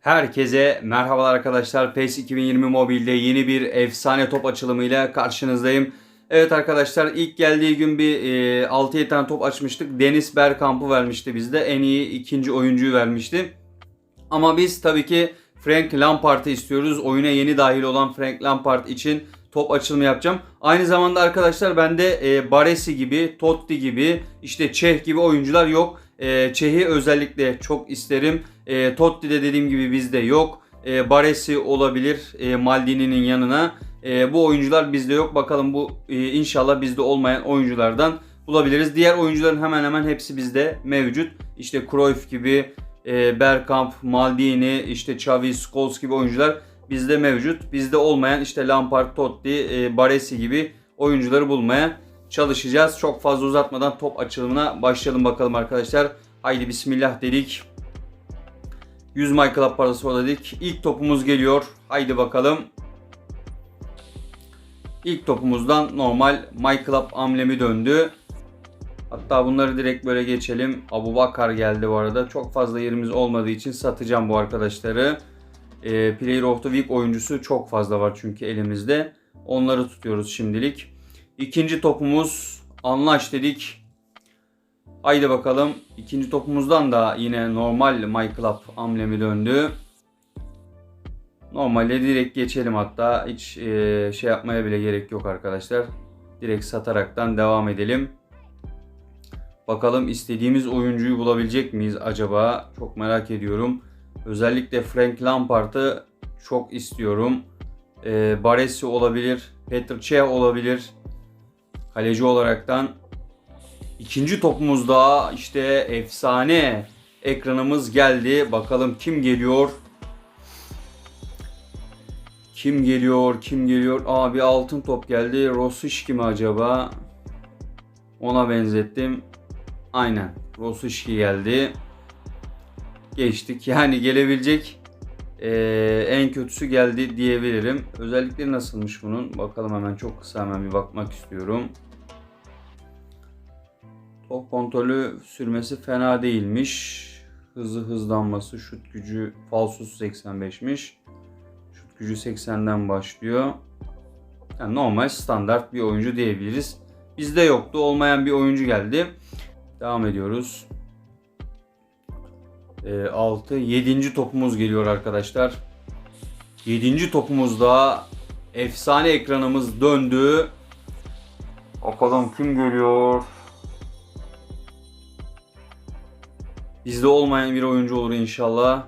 Herkese merhabalar arkadaşlar. PES 2020 mobilde yeni bir efsane top açılımıyla karşınızdayım. Evet arkadaşlar ilk geldiği gün bir e, 6-7 tane top açmıştık. Deniz Bergkamp'ı vermişti bizde. En iyi ikinci oyuncuyu vermişti. Ama biz tabii ki Frank Lampard'ı istiyoruz. Oyuna yeni dahil olan Frank Lampard için top açılımı yapacağım. Aynı zamanda arkadaşlar bende e, Baresi gibi, Totti gibi, işte Çeh gibi oyuncular yok. E, Çeh'i özellikle çok isterim. E, Totti de dediğim gibi bizde yok. E, Baresi olabilir e, Maldini'nin yanına. E, bu oyuncular bizde yok. Bakalım bu e, inşallah bizde olmayan oyunculardan bulabiliriz. Diğer oyuncuların hemen hemen hepsi bizde mevcut. İşte Cruyff gibi, e, Bergkamp, Maldini, işte Xavi, Scholes gibi oyuncular bizde mevcut. Bizde olmayan işte Lampard, Totti, e, Baresi gibi oyuncuları bulmaya çalışacağız. Çok fazla uzatmadan top açılımına başlayalım bakalım arkadaşlar. Haydi bismillah dedik. 100 My Club parası var dedik. İlk topumuz geliyor. Haydi bakalım. İlk topumuzdan normal My Club amblemi döndü. Hatta bunları direkt böyle geçelim. Abu Bakar geldi bu arada. Çok fazla yerimiz olmadığı için satacağım bu arkadaşları. E, Player of the Week oyuncusu çok fazla var çünkü elimizde. Onları tutuyoruz şimdilik. İkinci topumuz Anlaş dedik. Haydi bakalım. İkinci topumuzdan da yine normal My Club amblemi döndü. Normalde direkt geçelim hatta. Hiç e, şey yapmaya bile gerek yok arkadaşlar. Direkt sataraktan devam edelim. Bakalım istediğimiz oyuncuyu bulabilecek miyiz acaba? Çok merak ediyorum. Özellikle Frank Lampard'ı çok istiyorum. E, Baresi olabilir. Petr Cech olabilir. Kaleci olaraktan. İkinci topumuzda işte efsane ekranımız geldi. Bakalım kim geliyor? Kim geliyor? Kim geliyor? Aa bir altın top geldi. Rosicki mi acaba? Ona benzettim. Aynen. Rosicki geldi. Geçtik. Yani gelebilecek ee, en kötüsü geldi diyebilirim. Özellikleri nasılmış bunun? Bakalım hemen çok kısa hemen bir bakmak istiyorum. Top kontrolü sürmesi fena değilmiş. Hızı hızlanması, şut gücü falsosu 85'miş. Şut gücü 80'den başlıyor. Yani normal standart bir oyuncu diyebiliriz. Bizde yoktu. Olmayan bir oyuncu geldi. Devam ediyoruz. 6, 7. topumuz geliyor arkadaşlar. 7. topumuzda efsane ekranımız döndü. Bakalım kim geliyor? Bizde olmayan bir oyuncu olur inşallah.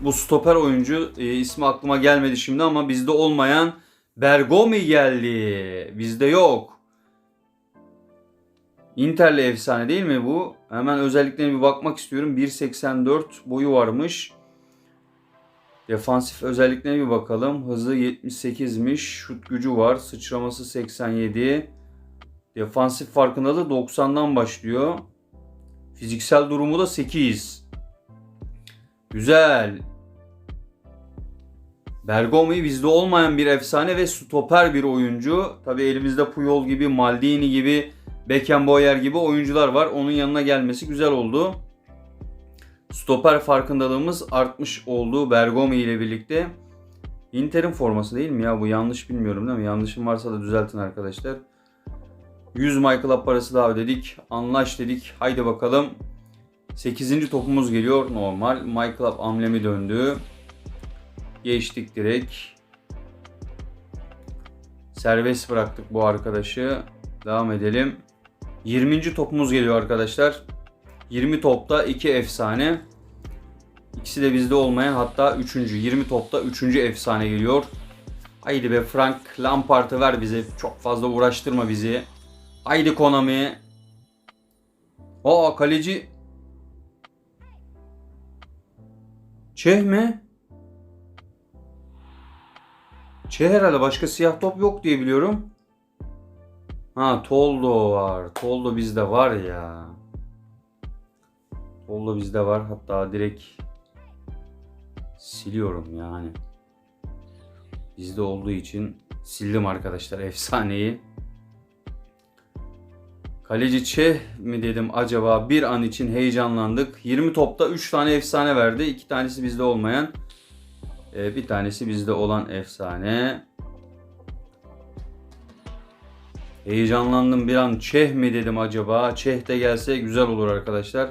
Bu stoper oyuncu e, ismi aklıma gelmedi şimdi ama bizde olmayan Bergomi geldi. Bizde yok. Inter'li efsane değil mi bu? Hemen özelliklerine bir bakmak istiyorum. 1.84 boyu varmış. Defansif özelliklerine bir bakalım. Hızı 78'miş. Şut gücü var. Sıçraması 87. Defansif farkındalığı 90'dan başlıyor. Fiziksel durumu da 8. Güzel. Bergomi bizde olmayan bir efsane ve stoper bir oyuncu. Tabi elimizde Puyol gibi, Maldini gibi, Beckenbauer gibi oyuncular var. Onun yanına gelmesi güzel oldu. Stoper farkındalığımız artmış oldu Bergomi ile birlikte. Inter'in forması değil mi ya? Bu yanlış bilmiyorum değil mi? Yanlışım varsa da düzeltin arkadaşlar. 100 My Club parası daha ödedik. Anlaş dedik. Haydi bakalım. 8. topumuz geliyor. Normal. My Club amblemi döndü. Geçtik direkt. Serbest bıraktık bu arkadaşı. Devam edelim. 20. topumuz geliyor arkadaşlar. 20 topta 2 efsane. İkisi de bizde olmayan hatta 3. 20 topta 3. efsane geliyor. Haydi be Frank Lampard'ı ver bize. Çok fazla uğraştırma bizi. Haydi Konami. Aa kaleci. Çeh mi? Çeh herhalde başka siyah top yok diye biliyorum. Ha Toldo var. Toldo bizde var ya. Toldo bizde var. Hatta direkt siliyorum yani. Bizde olduğu için sildim arkadaşlar efsaneyi. Kaleci Çeh mi dedim acaba bir an için heyecanlandık. 20 topta 3 tane efsane verdi. 2 tanesi bizde olmayan. Ee, bir tanesi bizde olan efsane. Heyecanlandım bir an Çeh mi dedim acaba. Çeh de gelse güzel olur arkadaşlar.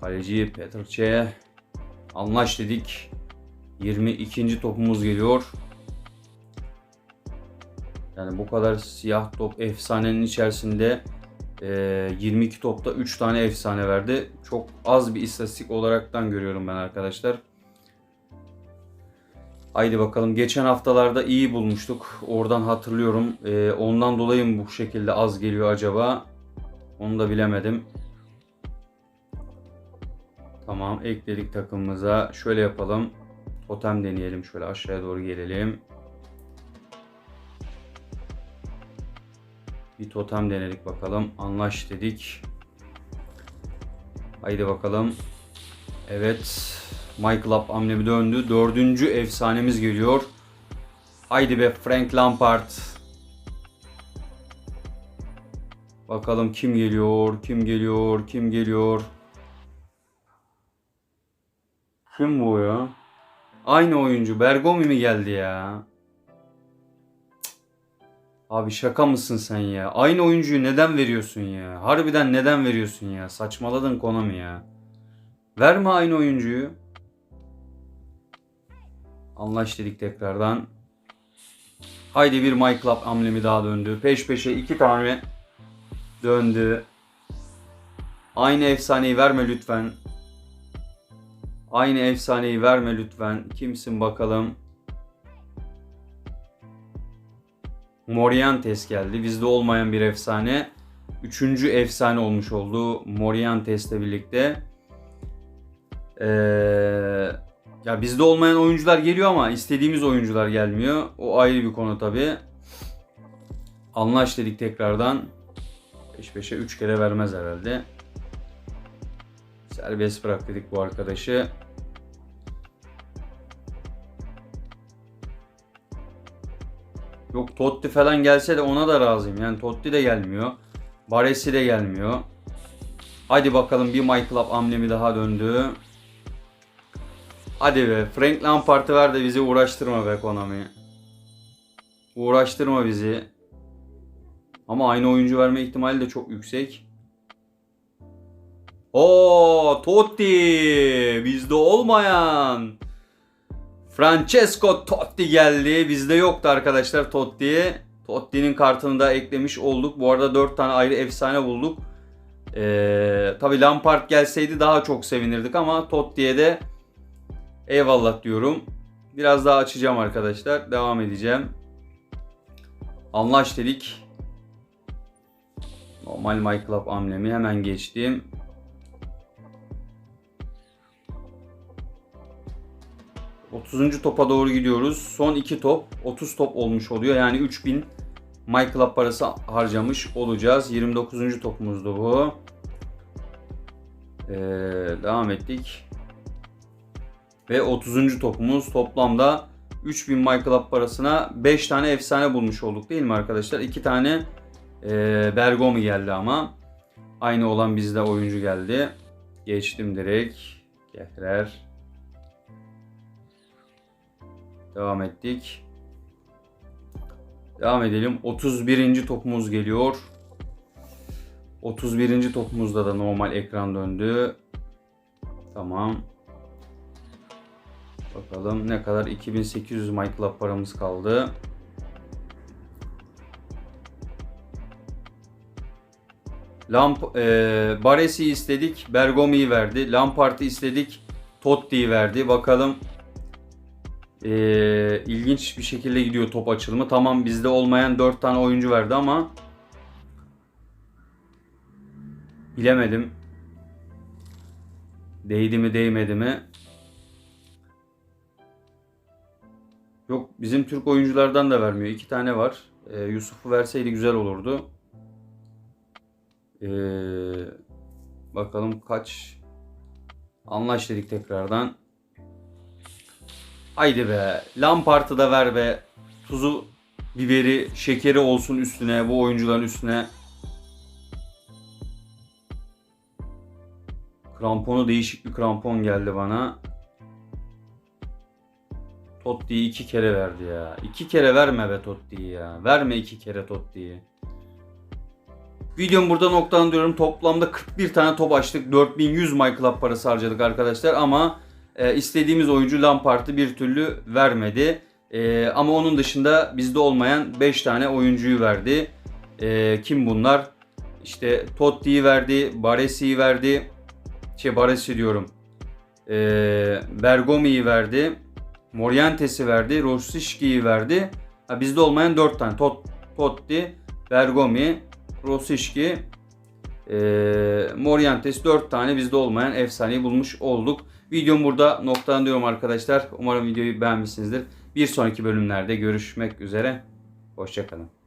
Kaleci Petr Çeh. Anlaş dedik. 22. topumuz geliyor. Yani bu kadar siyah top efsanenin içerisinde e, 22 topta 3 tane efsane verdi. Çok az bir istatistik olaraktan görüyorum ben arkadaşlar. Haydi bakalım. Geçen haftalarda iyi bulmuştuk. Oradan hatırlıyorum. E, ondan dolayı mı bu şekilde az geliyor acaba? Onu da bilemedim. Tamam ekledik takımımıza. Şöyle yapalım. Totem deneyelim. Şöyle aşağıya doğru gelelim. Bir totem denedik bakalım. Anlaş dedik. Haydi bakalım. Evet. My Club hamlemi döndü. Dördüncü efsanemiz geliyor. Haydi be Frank Lampard. Bakalım kim geliyor, kim geliyor, kim geliyor. Kim bu ya? Aynı oyuncu. Bergomi mi geldi ya? Abi şaka mısın sen ya? Aynı oyuncuyu neden veriyorsun ya? Harbiden neden veriyorsun ya? Saçmaladın Konami ya. Verme aynı oyuncuyu. Anlaş dedik tekrardan. Haydi bir My Club amblemi daha döndü. Peş peşe iki tane döndü. Aynı efsaneyi verme lütfen. Aynı efsaneyi verme lütfen. Kimsin bakalım? Morientes geldi. Bizde olmayan bir efsane. Üçüncü efsane olmuş oldu Morientes'le birlikte. Ee, ya bizde olmayan oyuncular geliyor ama istediğimiz oyuncular gelmiyor. O ayrı bir konu tabi. Anlaş dedik tekrardan. Peş peşe 3 kere vermez herhalde. Serbest bırak dedik bu arkadaşı. Yok Totti falan gelse de ona da razıyım. Yani Totti de gelmiyor. Baresi de gelmiyor. Hadi bakalım bir My Club amblemi daha döndü. Hadi be Frank Lampard'ı ver de bizi uğraştırma be Konami. Uğraştırma bizi. Ama aynı oyuncu verme ihtimali de çok yüksek. Oo Totti bizde olmayan. Francesco Totti geldi. Bizde yoktu arkadaşlar Totti. Totti'nin kartını da eklemiş olduk. Bu arada 4 tane ayrı efsane bulduk. Ee, Tabi Lampard gelseydi daha çok sevinirdik ama Totti'ye de eyvallah diyorum. Biraz daha açacağım arkadaşlar. Devam edeceğim. Anlaş dedik. Normal My Club amblemi hemen geçtim. 30. topa doğru gidiyoruz. Son 2 top 30 top olmuş oluyor. Yani 3000 My Club parası harcamış olacağız. 29. topumuzdu bu. Ee, devam ettik. Ve 30. topumuz toplamda 3000 My Club parasına 5 tane efsane bulmuş olduk değil mi arkadaşlar? 2 tane e, Bergomi geldi ama. Aynı olan bizde oyuncu geldi. Geçtim direkt. Tekrar. Devam ettik. Devam edelim. 31. topumuz geliyor. 31. topumuzda da normal ekran döndü. Tamam. Bakalım ne kadar 2800 My Club paramız kaldı. Lamp e, Baresi istedik, Bergomi'yi verdi. Lampard'ı istedik, Totti'yi verdi. Bakalım ee, ilginç bir şekilde gidiyor top açılımı. Tamam bizde olmayan 4 tane oyuncu verdi ama bilemedim. Değdi mi değmedi mi? Yok bizim Türk oyunculardan da vermiyor. İki tane var. E, Yusuf'u verseydi güzel olurdu. E, bakalım kaç. Anlaş dedik tekrardan. Haydi be. Lampard'ı da ver be. Tuzu, biberi, şekeri olsun üstüne. Bu oyuncuların üstüne. Kramponu değişik bir krampon geldi bana. Totti'yi iki kere verdi ya. İki kere verme be Totti'yi ya. Verme iki kere Totti'yi. Videomu burada noktalandırıyorum. Toplamda 41 tane top açtık. 4100 My Club parası harcadık arkadaşlar ama e, istediğimiz oyuncu Lampard'ı bir türlü vermedi. E, ama onun dışında bizde olmayan 5 tane oyuncuyu verdi. E, kim bunlar? İşte Totti'yi verdi, Baresi'yi verdi. Şey Baresi diyorum. E, Bergomi'yi verdi. Morientes'i verdi. Rosicki'yi verdi. Ha, bizde olmayan 4 tane. Tot, Totti, Bergomi, Rosicki, e, Morientes 4 tane bizde olmayan efsaneyi bulmuş olduk. Videomu burada noktalandırıyorum arkadaşlar. Umarım videoyu beğenmişsinizdir. Bir sonraki bölümlerde görüşmek üzere. Hoşçakalın.